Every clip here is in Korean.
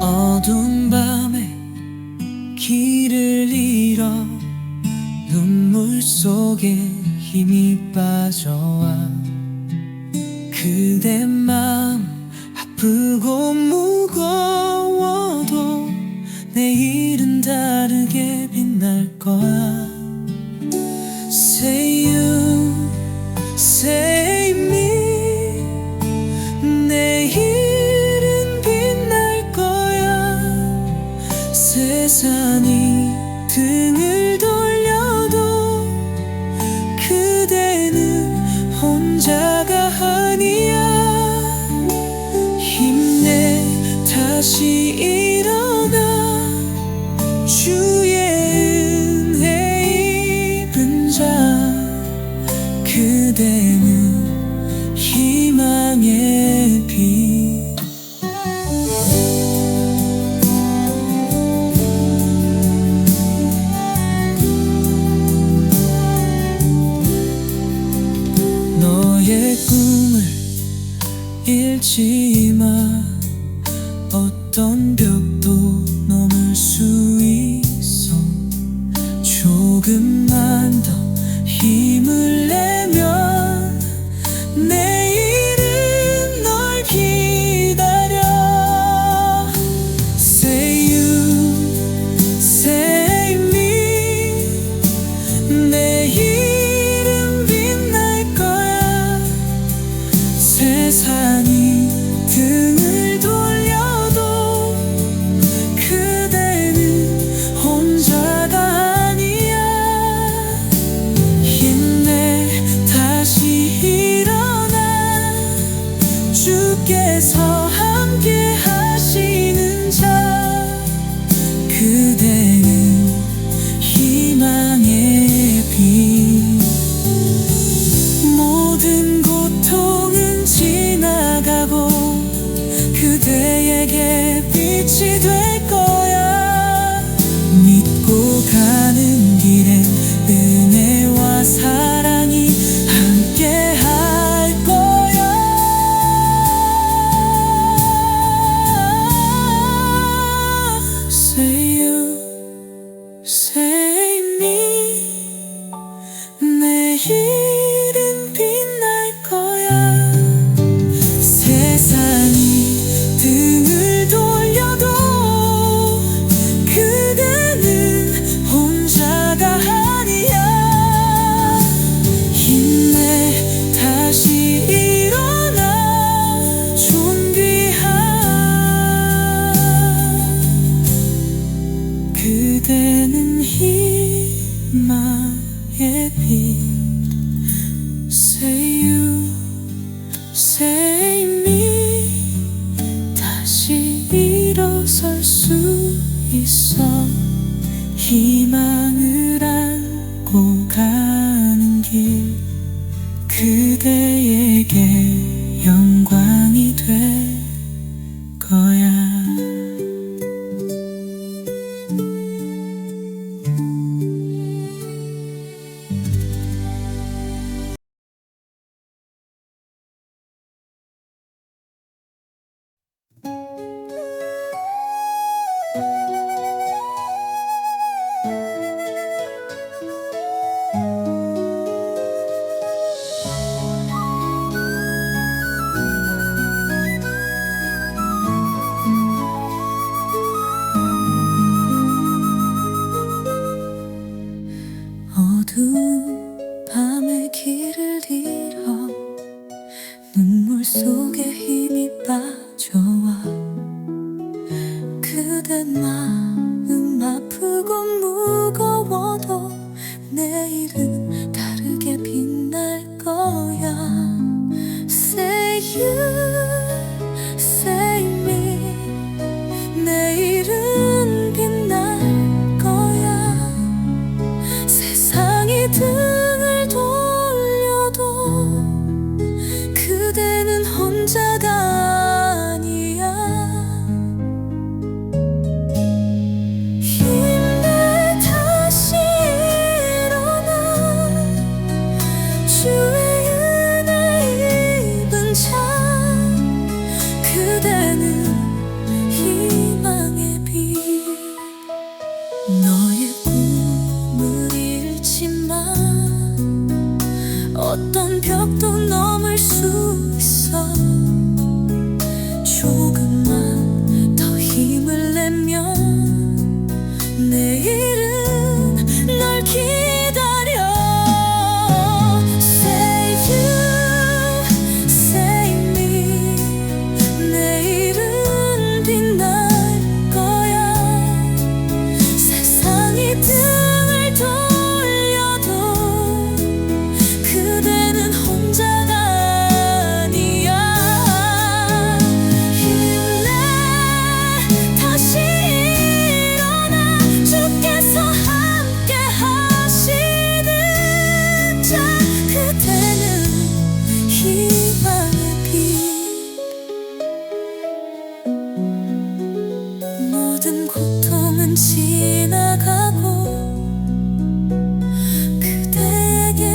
Adın ben. 빠져와 그대 맘 아프고 무거워도 내일은 다르게 빛날 거야. 그대는 희망의 빛. 너의 꿈을 잃지 마. 어떤 벽 께서 함께 하시는 자 그대는 희망의 빛. 모든 고통은 지나가고 그대에게 빛이 돼. me. 쌤이 다시 일어설 수 있어 희망을 안고 가는 길 그대에게 영광이 돼. 어떤 벽도 넘을 수 있어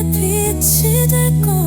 빛이 될거